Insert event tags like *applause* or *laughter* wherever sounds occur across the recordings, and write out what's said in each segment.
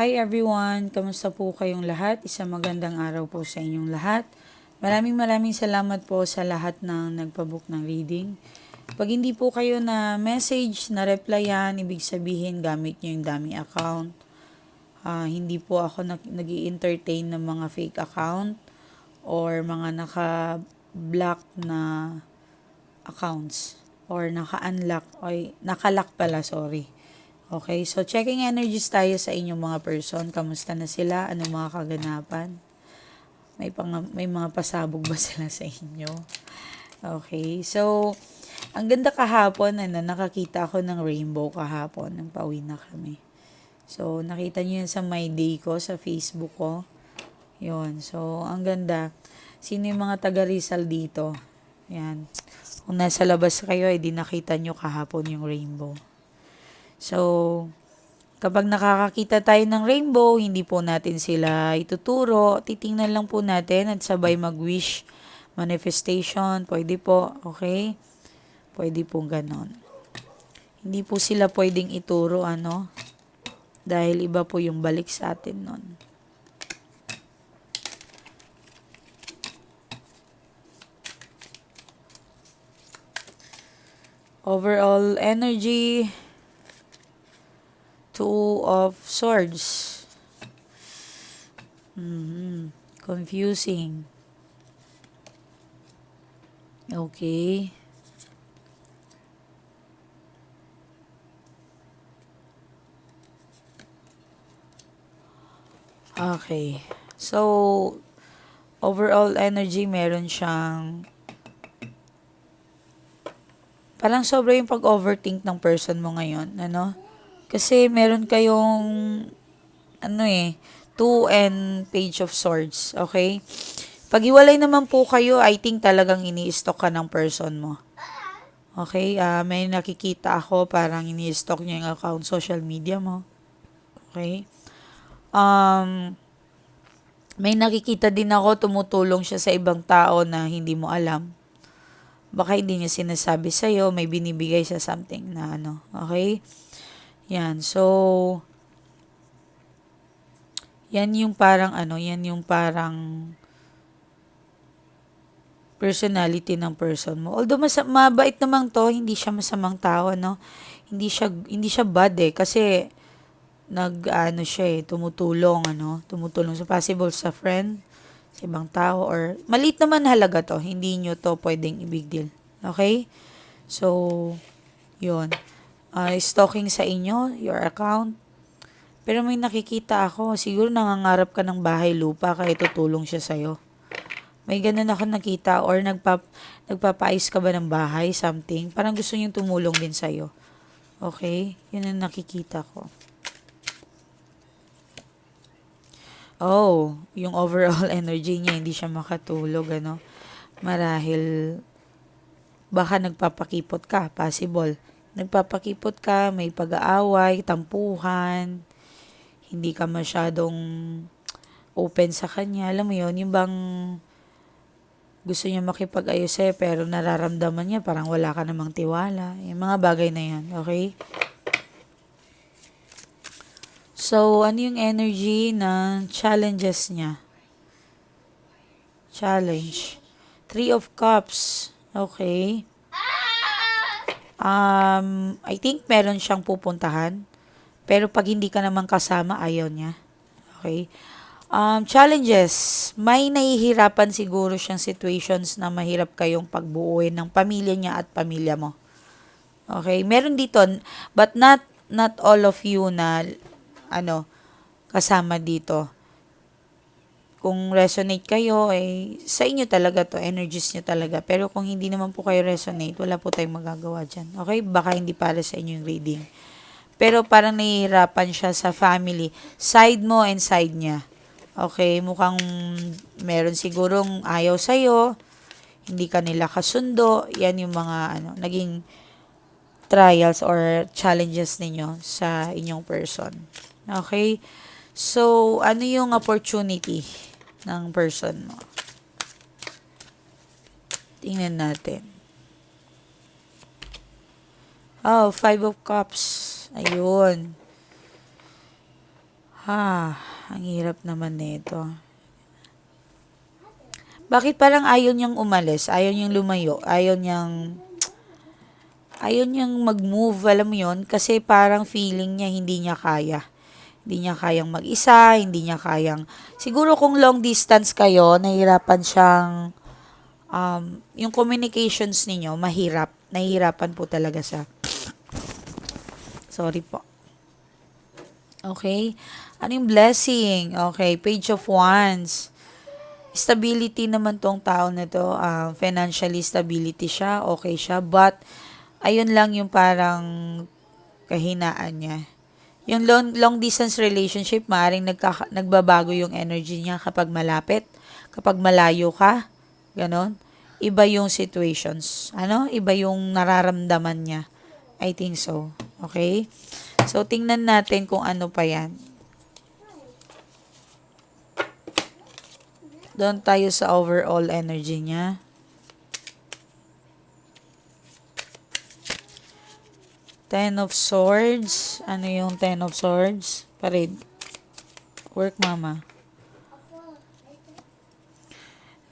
Hi everyone! Kamusta po kayong lahat? Isang magandang araw po sa inyong lahat. Maraming maraming salamat po sa lahat ng nagpabook ng reading. Pag hindi po kayo na message, na replyan, ibig sabihin gamit nyo yung dummy account. Ah, hindi po ako nag entertain ng mga fake account or mga naka-block na accounts or naka-unlock or naka-lock pala, sorry. Okay, so checking energies tayo sa inyong mga person. Kamusta na sila? Anong mga kaganapan? May, pang, may mga pasabog ba *laughs* sila sa inyo? Okay, so ang ganda kahapon, ano, nakakita ako ng rainbow kahapon nang pauwi na kami. So, nakita niyo yan sa my day ko, sa Facebook ko. Yun, so ang ganda. Sino yung mga taga Rizal dito? Yan. Kung nasa labas kayo, edi nakita nyo kahapon yung rainbow. So, kapag nakakakita tayo ng rainbow, hindi po natin sila ituturo. Titingnan lang po natin at sabay mag-wish manifestation. Pwede po, okay? Pwede po ganon. Hindi po sila pwedeng ituro, ano? Dahil iba po yung balik sa atin nun. Overall energy, Two of Swords. Mm-hmm. Confusing. Okay. Okay. So, overall energy, meron siyang parang sobra yung pag-overthink ng person mo ngayon, ano? Kasi meron kayong ano eh, two and page of swords, okay? Pag iwalay naman po kayo, I think talagang ini-stock ka ng person mo. Okay, uh, may nakikita ako parang ini-stock niya yung account social media mo. Okay? Um, may nakikita din ako tumutulong siya sa ibang tao na hindi mo alam. Baka hindi niya sinasabi sa'yo, may binibigay siya something na ano. Okay? Yan. So, yan yung parang ano, yan yung parang personality ng person mo. Although mas mabait naman to, hindi siya masamang tao, no? Hindi siya hindi siya bad eh kasi nag ano siya eh, tumutulong ano, tumutulong sa so possible sa friend, sa ibang tao or maliit naman halaga to, hindi nyo to pwedeng i-big deal. Okay? So, yun. Uh, stalking sa inyo, your account. Pero may nakikita ako, siguro nangangarap ka ng bahay lupa kaya tutulong siya sa'yo. May ganun ako nakita or nagpap, nagpapais ka ba ng bahay, something. Parang gusto niyong tumulong din sa'yo. Okay? Yun ang nakikita ko. Oh, yung overall *laughs* energy niya, hindi siya makatulog, ano. Marahil, baka nagpapakipot ka, possible. Nagpapakipot ka, may pag-aaway, tampuhan, hindi ka masyadong open sa kanya. Alam mo yun, yung bang gusto niya makipag-ayos sa'yo pero nararamdaman niya parang wala ka namang tiwala. Yung mga bagay na yan, okay? So, ano yung energy ng challenges niya? Challenge. Three of Cups. Okay. Um, I think meron siyang pupuntahan. Pero pag hindi ka naman kasama, ayaw niya. Okay. Um, challenges. May nahihirapan siguro siyang situations na mahirap kayong pagbuuin ng pamilya niya at pamilya mo. Okay. Meron dito, but not not all of you na ano, kasama dito. Kung resonate kayo, eh, sa inyo talaga to, energies nyo talaga. Pero kung hindi naman po kayo resonate, wala po tayong magagawa dyan. Okay? Baka hindi para sa inyo yung reading. Pero parang nahihirapan siya sa family. Side mo and side niya. Okay? Mukhang meron sigurong ayaw sa'yo. Hindi ka nila kasundo. Yan yung mga, ano, naging trials or challenges ninyo sa inyong person. Okay? So, ano yung opportunity ng person mo? Tingnan natin. Oh, five of cups. Ayun. Ha, ang hirap naman nito. Bakit parang ayaw niyang umalis? Ayaw niyang lumayo? Ayaw niyang... Ayaw niyang mag-move, alam mo yun? Kasi parang feeling niya hindi niya kaya. Hindi niya kayang mag-isa, hindi niya kayang... Siguro kung long distance kayo, nahihirapan siyang... Um, yung communications ninyo, mahirap. Nahihirapan po talaga sa... Sorry po. Okay? Ano yung blessing? Okay, page of wands. Stability naman tong tao na to. ah, financially stability siya. Okay siya. But, ayun lang yung parang kahinaan niya. Yung long, long distance relationship, maaaring nagkaka, nagbabago yung energy niya kapag malapit. Kapag malayo ka. Ganon. Iba yung situations. Ano? Iba yung nararamdaman niya. I think so. Okay? So, tingnan natin kung ano pa yan. Doon tayo sa overall energy niya. Ten of Swords. Ano yung Ten of Swords? Parid. Work, mama.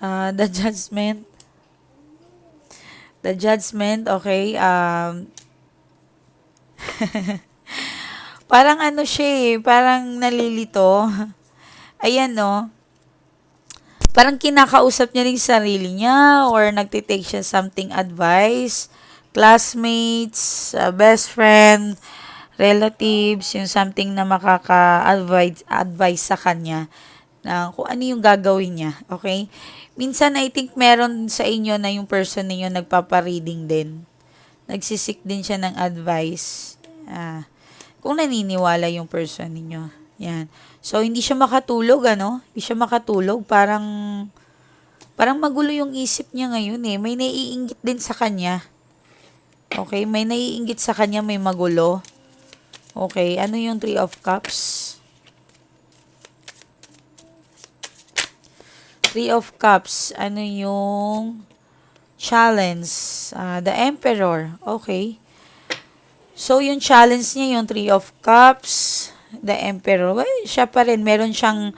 Ah, the Judgment. The Judgment, okay. Um, *laughs* parang ano siya eh, parang nalilito. *laughs* Ayan, no. Parang kinakausap niya rin sarili niya or nagtitake siya something advice. Classmates, uh, best friend, relatives, yung something na makaka-advise advice sa kanya na kung ano yung gagawin niya. Okay? Minsan, I think meron sa inyo na yung person ninyo nagpapa-reading din. Nagsisik din siya ng advice. Ah, kung naniniwala yung person ninyo. Yan. So, hindi siya makatulog, ano? Hindi siya makatulog. Parang, parang magulo yung isip niya ngayon eh. May naiingit din sa kanya. Okay? May naiingit sa kanya, may magulo. Okay. Ano yung Three of Cups? Three of Cups. Ano yung challenge? Ah, the Emperor. Okay. So, yung challenge niya, yung Three of Cups, the Emperor, well, siya pa rin, meron siyang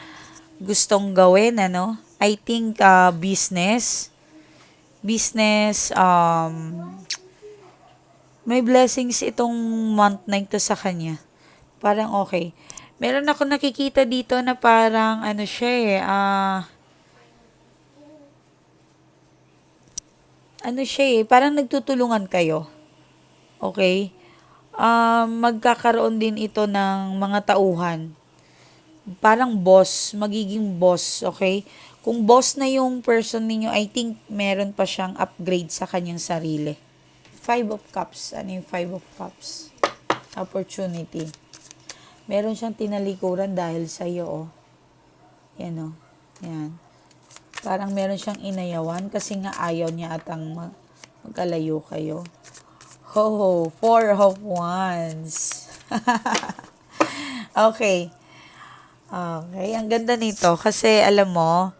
gustong gawin, ano? I think, uh, business. Business, um, may blessings itong month na ito sa kanya. Parang okay. Meron ako nakikita dito na parang, ano siya eh, ah, ano siya eh, parang nagtutulungan kayo. Okay? um, magkakaroon din ito ng mga tauhan. Parang boss, magiging boss, okay? Kung boss na yung person ninyo, I think meron pa siyang upgrade sa kanyang sarili. Five of Cups. Ano yung Five of Cups? Opportunity. Meron siyang tinalikuran dahil sa iyo, oh. Yan, oh. Yan. Parang meron siyang inayawan kasi nga ayaw niya atang mag- magkalayo kayo. Ho, four of wands. *laughs* okay. Okay, ang ganda nito kasi alam mo,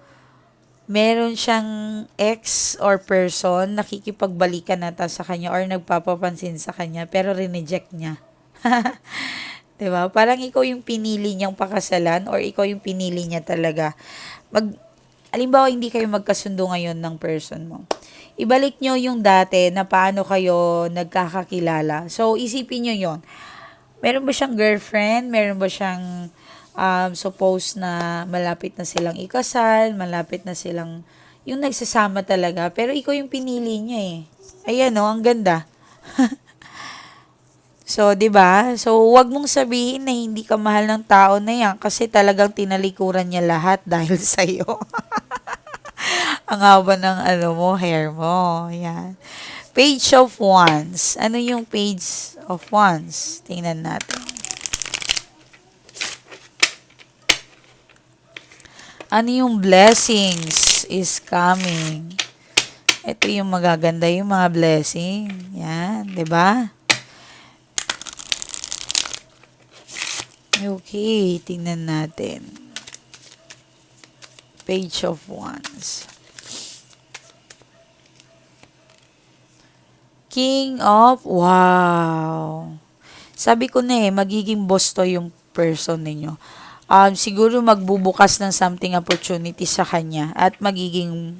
meron siyang ex or person nakikipagbalikan nata sa kanya or nagpapapansin sa kanya pero rineject niya. *laughs* 'Di ba? Parang ikaw yung pinili niyang pakasalan or ikaw yung pinili niya talaga. Mag Alimbawa, hindi kayo magkasundo ngayon ng person mo ibalik nyo yung dati na paano kayo nagkakakilala. So, isipin nyo yon Meron ba siyang girlfriend? Meron ba siyang um, suppose na malapit na silang ikasal? Malapit na silang yung nagsasama talaga. Pero ikaw yung pinili niya eh. Ayan o, oh, ang ganda. *laughs* so, 'di ba? So, wag mong sabihin na hindi ka mahal ng tao na 'yan kasi talagang tinalikuran niya lahat dahil *laughs* sa iyo. Ang haba ng ano mo, hair mo. Yan. Page of Wands. Ano yung page of Wands? Tingnan natin. Ano yung blessings is coming? Ito yung magaganda yung mga blessing. Yan, 'di ba? Okay, tingnan natin. Page of Wands. King of, wow. Sabi ko na eh, magiging boss to yung person ninyo. Um, siguro magbubukas ng something opportunity sa kanya at magiging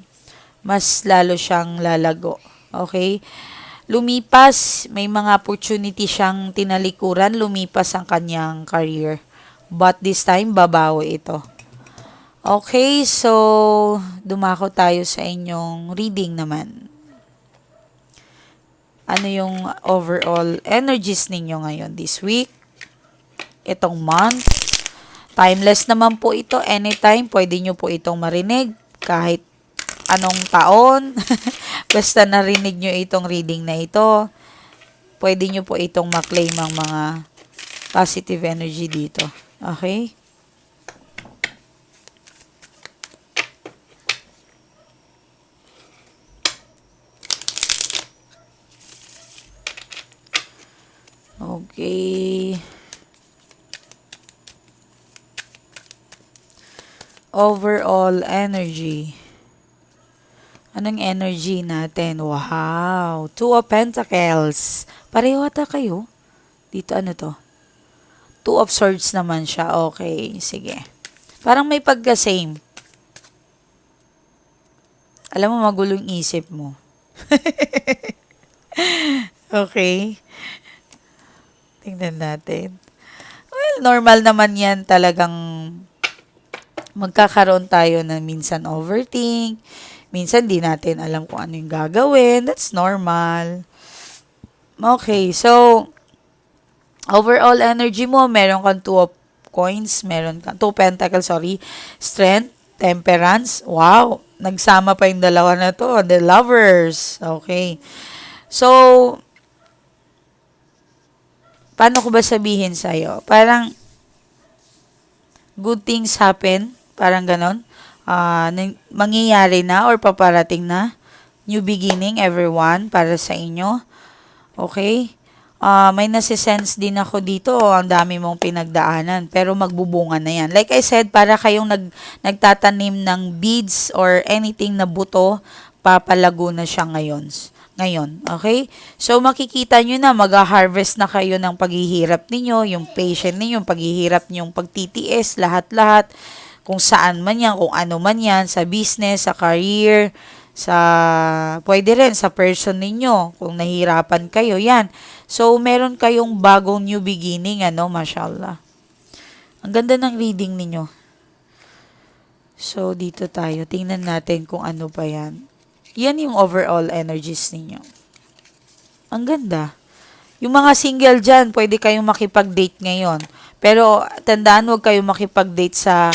mas lalo siyang lalago. Okay? Lumipas, may mga opportunity siyang tinalikuran, lumipas ang kanyang career. But this time, babawi ito. Okay, so dumako tayo sa inyong reading naman. Ano yung overall energies ninyo ngayon this week? Itong month? Timeless naman po ito. Anytime, pwede nyo po itong marinig. Kahit anong taon. *laughs* Basta narinig nyo itong reading na ito. Pwede nyo po itong maklaim ang mga positive energy dito. Okay? Okay. Overall energy. Anong energy natin? Wow! Two of Pentacles. Pareho ata kayo. Dito ano to? Two of Swords naman siya. Okay, sige. Parang may pagka-same. Alam mo, magulong isip mo. *laughs* okay. Tingnan natin. Well, normal naman yan talagang magkakaroon tayo na minsan overthink, minsan di natin alam kung ano yung gagawin. That's normal. Okay, so, overall energy mo, meron kang two of coins, meron kang, two pentacles, sorry, strength, temperance, wow, nagsama pa yung dalawa na to, the lovers, okay. So, paano ko ba sabihin sa'yo? Parang, good things happen, parang ganon. Nang- mangyayari na or paparating na. New beginning, everyone, para sa inyo. Okay? Ah, may nasisense din ako dito, ang dami mong pinagdaanan, pero magbubunga na yan. Like I said, para kayong nag, nagtatanim ng beads or anything na buto, papalago na siya ngayon. Ngayon, okay? So, makikita nyo na, mag-harvest na kayo ng paghihirap ninyo, yung patient ninyo, yung paghihirap nyo, yung pagtitiis, lahat-lahat, kung saan man yan, kung ano man yan, sa business, sa career, sa, pwede rin sa person ninyo, kung nahirapan kayo, yan. So, meron kayong bagong new beginning, ano, mashallah. Ang ganda ng reading ninyo. So, dito tayo. Tingnan natin kung ano pa yan. Yan yung overall energies ninyo. Ang ganda. Yung mga single dyan, pwede kayong makipag-date ngayon. Pero, tandaan, huwag kayong makipag-date sa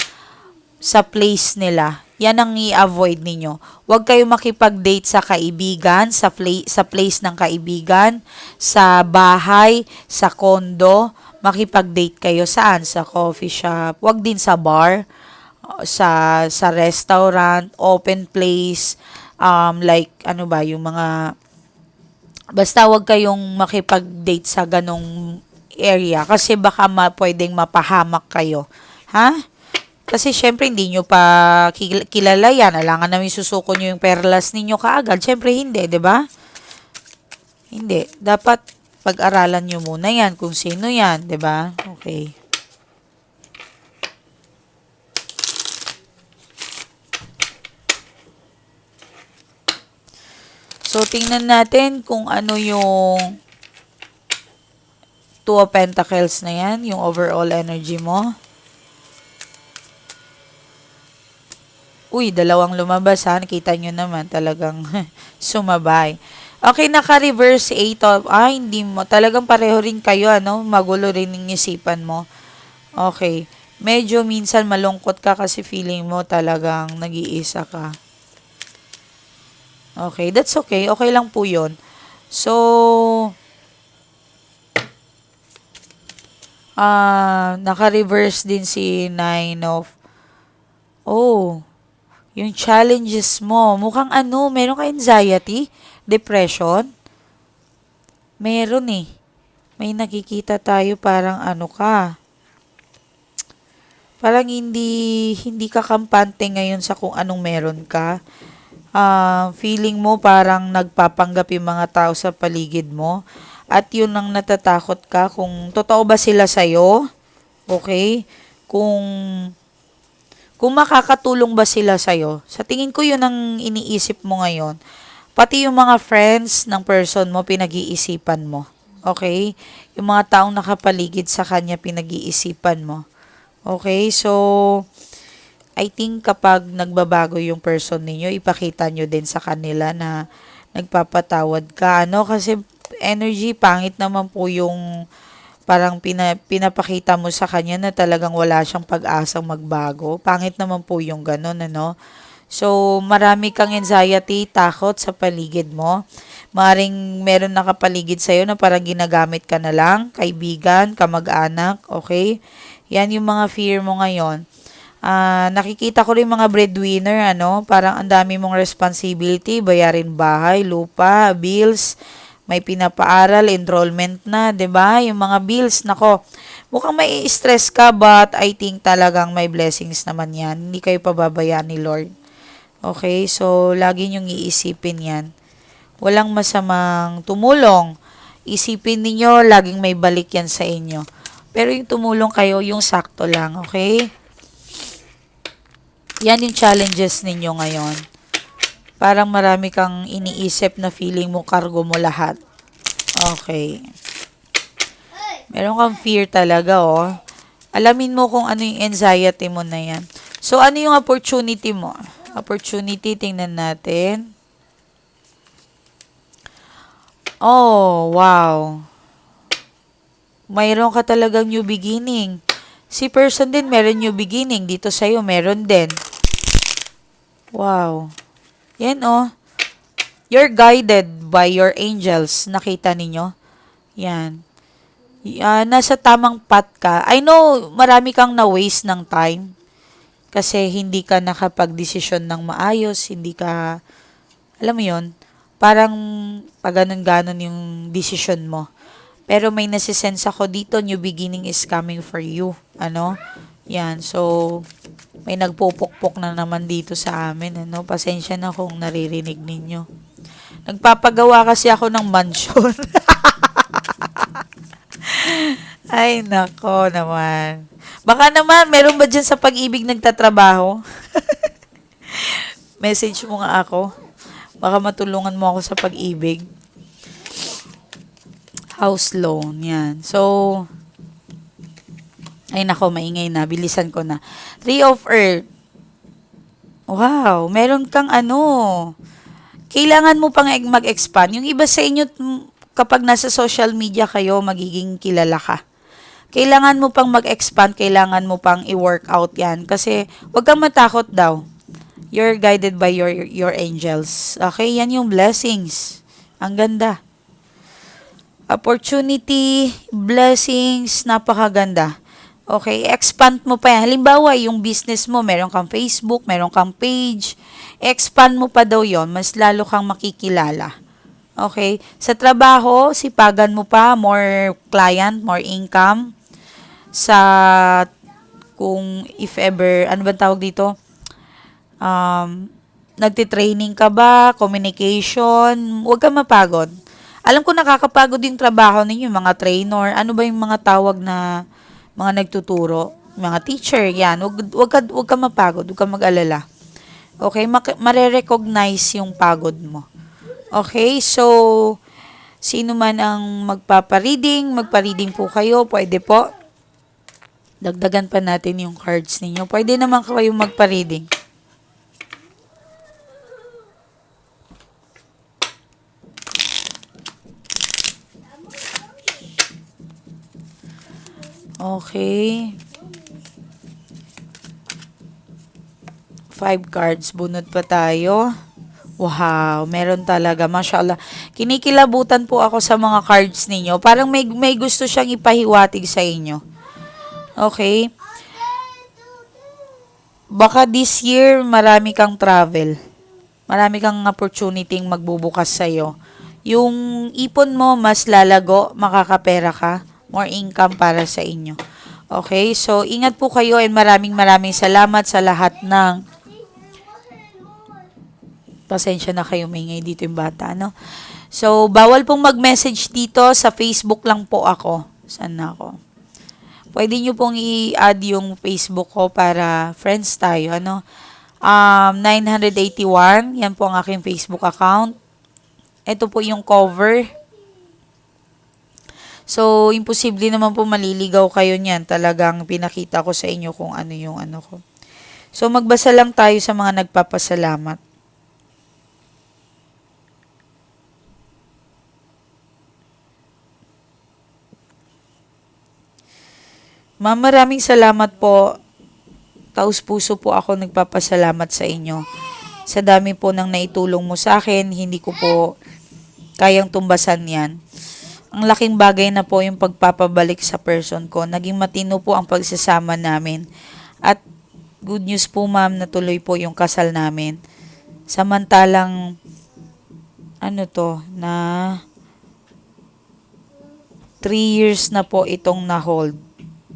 sa place nila. Yan ang i-avoid ninyo. Huwag kayong makipag-date sa kaibigan, sa, pla- sa place ng kaibigan, sa bahay, sa kondo. Makipag-date kayo saan? Sa coffee shop. Huwag din sa bar, sa sa restaurant, open place, um, like ano ba, yung mga basta wag kayong makipag-date sa ganong area kasi baka ma, pwedeng mapahamak kayo. Ha? Kasi syempre hindi nyo pa kil- kilala yan. Alangan namin susuko nyo yung perlas ninyo kaagad. Syempre hindi, di ba? Hindi. Dapat pag-aralan nyo muna yan kung sino yan, di ba? Okay. So, tingnan natin kung ano yung Two of Pentacles na yan, yung overall energy mo. Uy, dalawang lumabas ha. Nakita nyo naman talagang *laughs* sumabay. Okay, naka-reverse 8 of, ah, hindi mo. Talagang pareho rin kayo, ano? Magulo rin yung isipan mo. Okay. Medyo minsan malungkot ka kasi feeling mo talagang nag-iisa ka. Okay, that's okay. Okay lang po yun. So, ah, naka-reverse din si Nine of, oh, yung challenges mo. Mukhang ano, meron ka anxiety, depression. Meron eh. May nakikita tayo parang ano ka. Parang hindi hindi ka kampante ngayon sa kung anong meron ka. Ah, feeling mo parang nagpapanggap yung mga tao sa paligid mo. At yun ang natatakot ka kung totoo ba sila sa'yo. Okay? kung kung makakatulong ba sila sa'yo. Sa tingin ko yun ang iniisip mo ngayon. Pati yung mga friends ng person mo, pinag-iisipan mo. Okay? Yung mga taong nakapaligid sa kanya, pinag-iisipan mo. Okay? So, I think kapag nagbabago yung person ninyo, ipakita nyo din sa kanila na nagpapatawad ka. Ano? Kasi energy, pangit naman po yung parang pina, pinapakita mo sa kanya na talagang wala siyang pag-asang magbago. Pangit naman po yung ganun, ano? So, marami kang anxiety, takot sa paligid mo. Maring meron nakapaligid sa'yo na parang ginagamit ka na lang, kaibigan, kamag-anak, okay? Yan yung mga fear mo ngayon. Ah, nakikita ko rin mga breadwinner, ano, parang ang dami mong responsibility, bayarin bahay, lupa, bills, may pinapaaral, enrollment na, 'di ba? Yung mga bills, nako. Mukhang may stress ka but I think talagang may blessings naman 'yan. Hindi kayo pababayaan ni Lord. Okay? So lagi niyong iisipin 'yan. Walang masamang tumulong. Isipin ninyo, laging may balik yan sa inyo. Pero yung tumulong kayo, yung sakto lang, okay? Yan yung challenges ninyo ngayon. Parang marami kang iniisip na feeling mo, cargo mo lahat. Okay. Meron kang fear talaga, oh. Alamin mo kung ano yung anxiety mo na yan. So, ano yung opportunity mo? Opportunity, tingnan natin. Oh, wow. Mayroon ka talagang new beginning. Si person din meron new beginning. Dito sa'yo, meron din. Wow. Yan oh. You're guided by your angels. Nakita ninyo? Yan. Ah, nasa tamang path ka. I know, marami kang na-waste ng time. Kasi hindi ka nakapag-desisyon ng maayos. Hindi ka, alam mo yon parang pag ganon yung decision mo. Pero may nasisense ako dito, new beginning is coming for you. Ano? Yan. So, may nagpupukpok na naman dito sa amin. Ano? Pasensya na kung naririnig ninyo. Nagpapagawa kasi ako ng mansion. *laughs* Ay, nako naman. Baka naman, meron ba dyan sa pag-ibig nagtatrabaho? *laughs* Message mo nga ako. Baka matulungan mo ako sa pag-ibig. House loan, yan. So, ay nako, maingay na. Bilisan ko na. Three of Earth. Wow, meron kang ano. Kailangan mo pang mag-expand. Yung iba sa inyo, mm, kapag nasa social media kayo, magiging kilala ka. Kailangan mo pang mag-expand, kailangan mo pang i-workout yan. Kasi, wag kang matakot daw. You're guided by your your angels. Okay, yan yung blessings. Ang ganda opportunity, blessings, napakaganda. Okay, expand mo pa yan. Halimbawa, yung business mo, meron kang Facebook, meron kang page, expand mo pa daw yon mas lalo kang makikilala. Okay, sa trabaho, sipagan mo pa, more client, more income. Sa, kung if ever, ano ba tawag dito? Um, nagtitraining ka ba? Communication? Huwag kang mapagod alam ko nakakapagod yung trabaho ninyo, mga trainer, ano ba yung mga tawag na mga nagtuturo, mga teacher, yan. Wag, wag, ka, wag ka mapagod, wag ka mag-alala. Okay, mare-recognize yung pagod mo. Okay, so, sino man ang magpapa-reading, magpa-reading po kayo, pwede po. Dagdagan pa natin yung cards ninyo. Pwede naman kayo magpa-reading. Okay. Five cards. Bunot pa tayo. Wow, meron talaga. Mashallah. Kinikilabutan po ako sa mga cards ninyo. Parang may, may gusto siyang ipahiwatig sa inyo. Okay? Baka this year, marami kang travel. Marami kang opportunity magbubukas sa'yo. Yung ipon mo, mas lalago, makakapera ka more income para sa inyo. Okay? So, ingat po kayo and maraming maraming salamat sa lahat ng pasensya na kayo may dito yung bata, no? So, bawal pong mag-message dito. Sa Facebook lang po ako. Saan na ako? pwede nyo pong i-add yung Facebook ko para friends tayo. Ano? Um, 981, yan po ang aking Facebook account. Ito po yung cover. So, imposible naman po maliligaw kayo niyan. Talagang pinakita ko sa inyo kung ano yung ano ko. So, magbasa lang tayo sa mga nagpapasalamat. Ma'am, maraming salamat po. Taus puso po ako nagpapasalamat sa inyo. Sa dami po ng naitulong mo sa akin, hindi ko po kayang tumbasan yan. Ang laking bagay na po yung pagpapabalik sa person ko. Naging matino po ang pagsasama namin. At good news po ma'am, natuloy po yung kasal namin. Samantalang, ano to, na 3 years na po itong na-hold.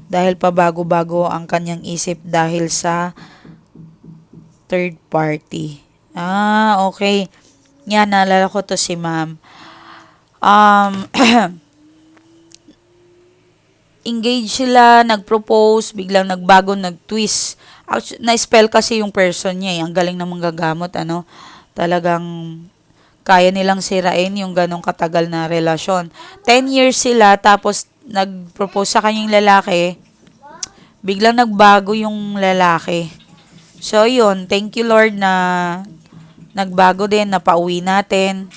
Dahil pabago-bago ang kanyang isip dahil sa third party. Ah, okay. Yan, naalala ko to si ma'am. Um, *clears throat* engage sila, nag-propose, biglang nagbago, nag-twist. Na-spell kasi yung person niya eh. Ang galing namang gagamot, ano. Talagang kaya nilang sirain yung ganong katagal na relasyon. 10 years sila, tapos nag-propose sa kanyang lalaki, biglang nagbago yung lalaki. So, yun. Thank you, Lord, na nagbago din, napauwi natin,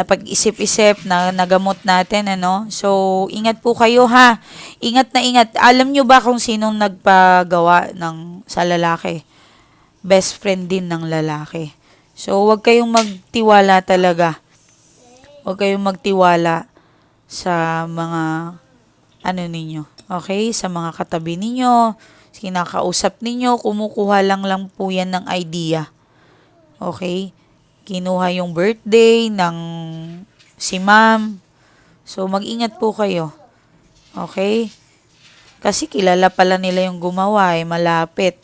napag-isip-isip, na nagamot natin, ano. So, ingat po kayo, ha. Ingat na ingat. Alam nyo ba kung sinong nagpagawa ng, sa lalaki? Best friend din ng lalaki. So, huwag kayong magtiwala talaga. Huwag kayong magtiwala sa mga ano ninyo. Okay? Sa mga katabi ninyo, kinakausap ninyo, kumukuha lang lang po yan ng idea. Okay? Kinuha yung birthday ng si ma'am. So, mag-ingat po kayo. Okay? Kasi kilala pala nila yung gumawa eh, malapit.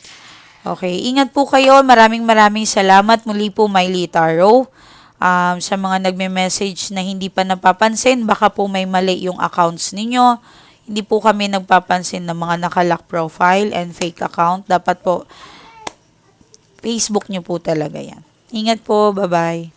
Okay, ingat po kayo. Maraming maraming salamat. Muli po, Miley Taro. Um, sa mga nagme-message na hindi pa napapansin, baka po may mali yung accounts ninyo. Hindi po kami nagpapansin ng mga nakalock profile and fake account. Dapat po, Facebook nyo po talaga yan. Ingat po. Bye-bye.